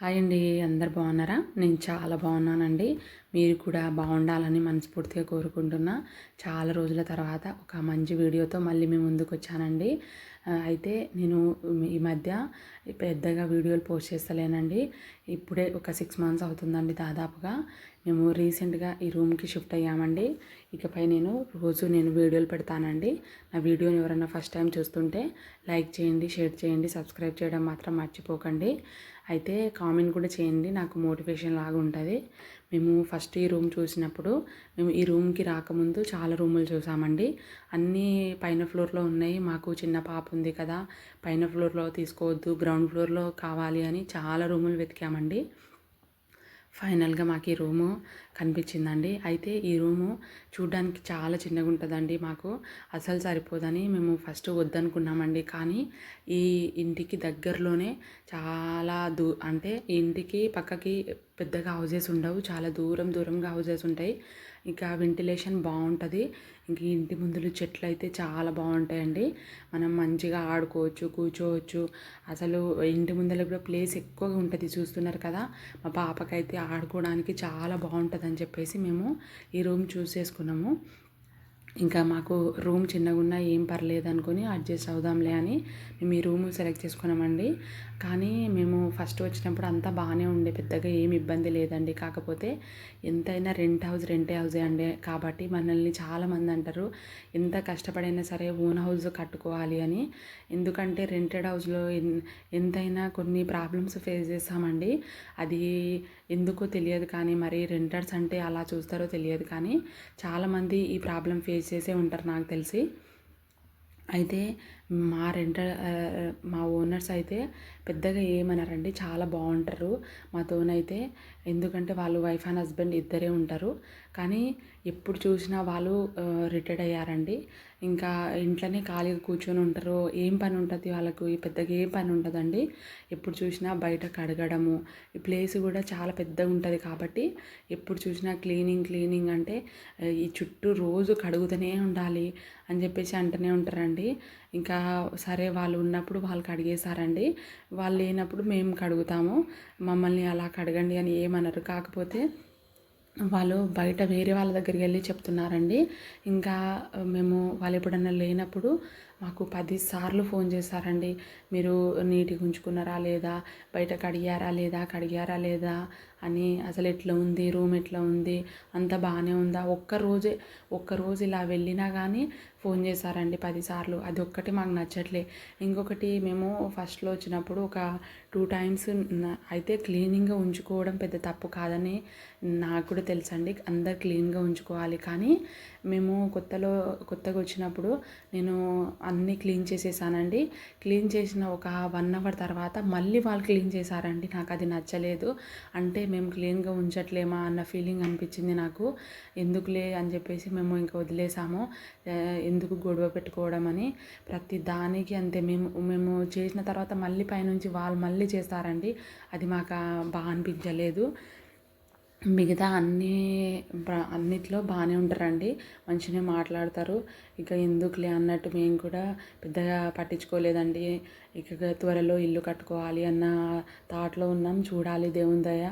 Hi అండి అందరు బాగున్నారా? నేను చాలా బాగున్నానండి. మీరు కూడా బాగుండాలని మనస్ఫూర్తిగా కోరుకుంటున్నా. చాలా రోజుల తర్వాత ఒక మంచి వీడియోతో మళ్ళీ మీ ముందుకు వచ్చానండి. అయితే నేను ఈ మధ్య పెద్దగా వీడియోలు పోస్ట్ చేస్తలేనండి. ఇప్పుడే ఒక సిక్స్ మంత్స్ అవుతుందండి దాదాపుగా. మేము రీసెంట్గా ఈ రూమ్కి షిఫ్ట్ అయ్యామండి. ఇకపై నేను రోజు నేను వీడియోలు పెడతానండి. నా వీడియోని ఎవరైనా ఫస్ట్ టైం చూస్తుంటే లైక్ చేయండి షేర్ చేయండి సబ్స్క్రైబ్ చేయడం మాత్రం మర్చిపోకండి. అయితే కామెంట్ కూడా చేయండి నాకు మోటివేషన్ లాగా ఉంటుంది. మేము ఫస్ట్ ఈ రూమ్ చూసినప్పుడు మేము ఈ రూమ్కి రాకముందు చాలా రూములు చూసామండి. అన్నీ పైన ఫ్లోర్లో ఉన్నాయి. మాకు చిన్న పాప ఉంది కదా పైన ఫ్లోర్లో తీసుకోవద్దు గ్రౌండ్ ఫ్లోర్లో కావాలి అని చాలా రూములు వెతికామండి. ఫైనల్గా మాకు ఈ రూము కనిపించిందండి. అయితే ఈ రూము చూడడానికి చాలా చిన్నగా ఉంటుందండి మాకు. అసలు సరిపోదని మేము ఫస్ట్ వద్దనుకున్నామండి. కానీ ఈ ఇంటికి దగ్గరలోనే చాలా దూ అంటే ఇంటికి పక్కకి పెద్దగా హౌజెస్ ఉండవు. చాలా దూరం దూరంగా హౌజెస్ ఉంటాయి. ఇంకా వెంటిలేషన్ బాగుంటుంది. ఇంక ఇంటి ముందులు చెట్లు అయితే చాలా బాగుంటాయండి. మనం మంచిగా ఆడుకోవచ్చు కూర్చోవచ్చు. అసలు ఇంటి ముందర కూడా ప్లేస్ ఎక్కువగా ఉంటుంది చూస్తున్నారు కదా. మా పాపకైతే ఆడుకోవడానికి చాలా బాగుంటుంది అని చెప్పేసి మేము ఈ రూమ్ చూస్ చేసుకున్నాము ఇంకా మాకు రూమ్ చిన్నగున్నా ఏం పర్లేదు అనుకొని అడ్జస్ట్ అవుదాంలే అని మేము ఈ రూమ్ సెలెక్ట్ చేసుకున్నామండి. కానీ మేము ఫస్ట్ వచ్చినప్పుడు అంతా బాగానే ఉండే పెద్దగా ఏమి ఇబ్బంది లేదండి. కాకపోతే ఎంతైనా రెంట్ హౌస్ రెంటే హౌసే అండి. కాబట్టి మనల్ని చాలామంది అంటారు ఎంత కష్టపడైనా సరే ఓన్ హౌస్ కట్టుకోవాలి అని. ఎందుకంటే రెంటెడ్ హౌస్లో ఎంతైనా కొన్ని ప్రాబ్లమ్స్ ఫేస్ చేస్తామండి. అది ఎందుకో తెలియదు కానీ మరి రెంటర్స్ అంటే అలా చూస్తారో తెలియదు కానీ చాలామంది ఈ ప్రాబ్లం ఫేస్ ఇచ్చేసే ఉంటారు నాకు తెలిసి. అయితే మా రెంటర్ మా ఓనర్స్ అయితే పెద్దగా ఏమన్నారండి చాలా బాగుంటారు. మాతోనైతే ఎందుకంటే వాళ్ళు వైఫ్ అండ్ హస్బెండ్ ఇద్దరే ఉంటారు. కానీ ఎప్పుడు చూసినా వాళ్ళు రిటైర్డ్ అయ్యారండి. ఇంకా ఇంట్లోనే ఖాళీగా కూర్చొని ఉంటారు. ఏం పని ఉంటుంది వాళ్ళకు? పెద్దగా ఏం పని ఉంటుందండి ఎప్పుడు చూసినా బయట కడగడము. ఈ ప్లేస్ కూడా చాలా పెద్దగా ఉంటుంది కాబట్టి ఎప్పుడు చూసినా క్లీనింగ్ క్లీనింగ్ అంటే ఈ చుట్టూ రోజు కడుగుతూనే ఉండాలి అని చెప్పేసి అంటూనే ఉంటారండి. ఇంకా సరే వాళ్ళు ఉన్నప్పుడు వాళ్ళు కడిగేశారండి. వాళ్ళు లేనప్పుడు మేము కడుగుతాము. మమ్మల్ని అలా కడగండి అని ఏమనరు. కాకపోతే వాళ్ళు బయట వేరే వాళ్ళ దగ్గరికి వెళ్ళి చెప్తున్నారండి. ఇంకా మేము వాళ్ళు ఎప్పుడన్నా లేనప్పుడు మాకు పది సార్లు ఫోన్ చేశారండి. మీరు నీట్గా ఉంచుకున్నారా లేదా? బయట కడిగారా లేదా? కడిగారా లేదా? అని అసలు ఎట్లా ఉంది? రూమ్ ఎట్లా ఉంది? అంత బాగానే ఉందా? ఒక్క రోజే ఒక్క రోజు ఇలా వెళ్ళినా కానీ ఫోన్ చేశారండి పదిసార్లు అది ఒక్కటి మాకు నచ్చట్లే. ఇంకొకటి మేము ఫస్ట్లో వచ్చినప్పుడు ఒక టూ టైమ్స్ అయితే క్లీనింగ్గా ఉంచుకోవడం పెద్ద తప్పు కాదని నాకు కూడా తెలుసండి. అందరు క్లీన్గా ఉంచుకోవాలి. కానీ మేము కొత్తలో కొత్తగా వచ్చినప్పుడు నేను అన్నీ క్లీన్ చేసేసానండి. క్లీన్ చేసిన ఒక వన్ అవర్ తర్వాత మళ్ళీ వాళ్ళు క్లీన్ చేశారండి. నాకు అది నచ్చలేదు. అంటే మేము క్లీన్గా ఉంచట్లేమా అన్న ఫీలింగ్ అనిపించింది నాకు. ఎందుకులే అని చెప్పేసి మేము ఇంకా వదిలేసాము. ఎందుకు గొడవ పెట్టుకోవడం అని. ప్రతి దానికి అంతే. మేము మేము చేసిన తర్వాత మళ్ళీ పైనుంచి వాళ్ళు మళ్ళీ చేస్తారండి. అది మాకు బాగా అనిపించలేదు. మిగతా అన్నీ అన్నిట్లో బాగానే ఉంటారండి. మంచిగానే మాట్లాడతారు. ఇక ఎందుకులే అన్నట్టు మేము కూడా పెద్దగా పట్టించుకోలేదండి. ఇక త్వరలో ఇల్లు కట్టుకోవాలి అన్న థాట్లో ఉన్నాం. చూడాలి దేవుని దయ.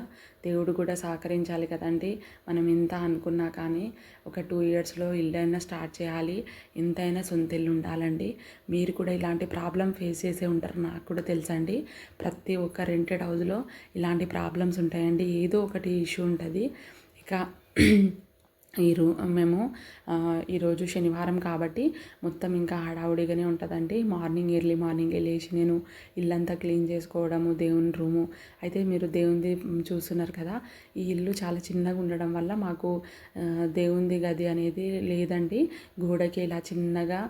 దేవుడు కూడా సహకరించాలి కదండి. మనం ఇంత అనుకున్నా కానీ ఒక టూ ఇయర్స్లో ఇల్లు అయినా స్టార్ట్ చేయాలి. ఎంతైనా సొంత ఇల్లు ఉండాలండి. మీరు కూడా ఇలాంటి ప్రాబ్లం ఫేస్ చేసే ఉంటారు. నాకు కూడా తెలుసండి. ప్రతి ఒక్క రెంటెడ్ హౌస్లో ఇలాంటి ప్రాబ్లమ్స్ ఉంటాయండి. ఏదో ఒకటి ఇష్యూ ఉంటుంది ఇక ఈ రూ మేము ఈరోజు శనివారం కాబట్టి మొత్తం ఇంకా హడావుడిగానే ఉంటుందండి. మార్నింగ్ ఎర్లీ మార్నింగ్ లేచి నేను ఇల్లంతా క్లీన్ చేసుకోవడము దేవుని రూము. అయితే మీరు దేవునిది చూస్తున్నారు కదా ఈ ఇల్లు చాలా చిన్నగా ఉండడం వల్ల మాకు ఆ, దేవునిది గది అనేది లేదండి. గోడకి ఇలా చిన్నగా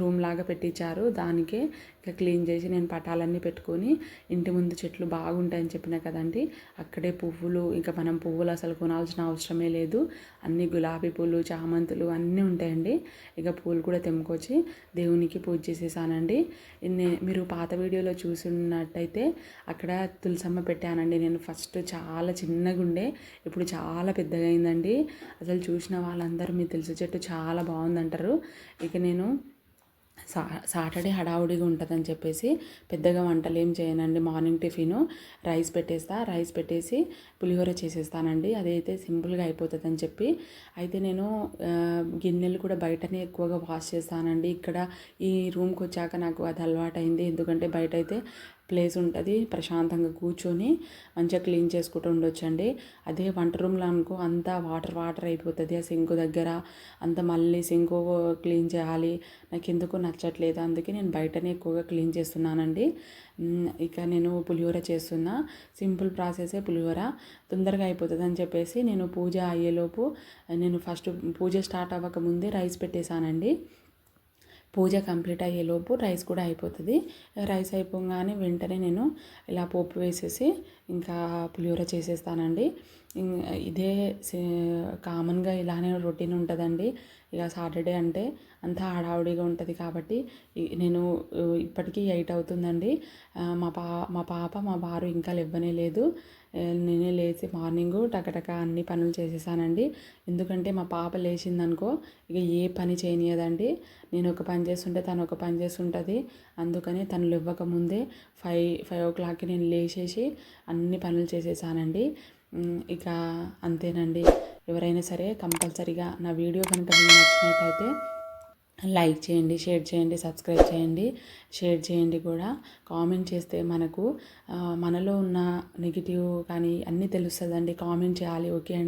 రూమ్ లాగా పెట్టించారు. దానికే ఇక క్లీన్ చేసి నేను పటాలన్నీ పెట్టుకొని ఇంటి ముందు చెట్లు బాగుంటాయని చెప్పిన కదండి అక్కడే పువ్వులు ఇంకా మనం పువ్వులు అసలు కొనాల్సిన అవసరమే లేదు. అన్ని గులాబీ పూలు చామంతులు అన్నీ ఉంటాయండి. ఇక పూలు కూడా తెంపుకొచ్చి దేవునికి పూజ చేసేసానండి. మీరు పాత వీడియోలో చూసినట్టయితే అక్కడ తులసమ్మ పెట్టానండి. నేను ఫస్ట్ చాలా చిన్నగా ఉండే ఇప్పుడు చాలా పెద్దగా అయిందండి. అసలు చూసిన వాళ్ళందరూ మీ తులసి చెట్టు చాలా బాగుందంటారు. ఇక నేను సా సాటర్డే హడావుడిగా ఉంటుందని చెప్పేసి పెద్దగా వంటలు ఏం చేయనండి. మార్నింగ్ టిఫిన్ రైస్ పెట్టేస్తా రైస్ పెట్టేసి పులిహోర చేసేస్తానండి. అదైతే సింపుల్గా అయిపోతుంది అని చెప్పి. అయితే నేను గిన్నెలు కూడా బయటనే ఎక్కువగా వాష్ చేస్తానండి. ఇక్కడ ఈ రూమ్కి వచ్చాక నాకు అది అలవాటైంది. ఎందుకంటే బయట అయితే ప్లేస్ ఉంటుంది ప్రశాంతంగా కూర్చొని మంచిగా క్లీన్ చేసుకుంటూ ఉండొచ్చండి. అదే వంట రూమ్లో అనుకో అంతా వాటర్ వాటర్ అయిపోతుంది. ఆ సింకు దగ్గర అంత మళ్ళీ సింకు క్లీన్ చేయాలి. నాకు ఎందుకు నచ్చట్లేదు. అందుకే నేను బయటనే ఎక్కువగా క్లీన్ చేస్తున్నానండి. ఇక నేను పులిహోర చేస్తున్నా. సింపుల్ ప్రాసెసే పులిహోర. తొందరగా అయిపోతుంది అని చెప్పేసి నేను పూజ అయ్యేలోపు నేను ఫస్ట్ పూజ స్టార్ట్ అవ్వక ముందే రైస్ పెట్టేశానండి. పూజ కంప్లీట్ అయ్యేలోపు రైస్ కూడా అయిపోతుంది. రైస్ అయిపోగానే వెంటనే నేను ఇలా పోపు వేసేసి ఇంకా పులిహోర చేసేస్తానండి. ఇదే సే- కామన్గా ఇలానే రొటీన్ ఉంటుందండి. ఇక సాటర్డే అంటే అంతా హడావుడిగా ఉంటుంది కాబట్టి నేను ఇప్పటికీ ఎయిట్ అవుతుందండి. మా పా మా పాప మా బారు ఇంకా లేవ్వనే లేదు. నేనే లేచి మార్నింగ్ టకటక అన్ని పనులు చేసేసానండి. ఎందుకంటే మా పాప లేచిందనుకో ఇక ఏ పని చేయనియదండి. నేను ఒక పని చేస్తుంటే తను ఒక పని చేస్తుంటుంది. అందుకని తను ఇవ్వకముందే ఫైవ్ ఫైవ్ ఓ క్లాక్కి నేను లేచేసి అన్ని పనులు చేసేసానండి. ఇక అంతేనండి. ఎవరైనా సరే కంపల్సరీగా నా వీడియో కనుక మీకు నచ్చినట్టయితే లైక్ చేయండి షేర్ చేయండి సబ్స్క్రైబ్ చేయండి. షేర్ చేయండి కూడా. కామెంట్ చేస్తే మనకు మనలో ఉన్న నెగిటివ్ కానీ అన్నీ తెలుస్తుందండి. కామెంట్ చేయాలి ఓకే అండి.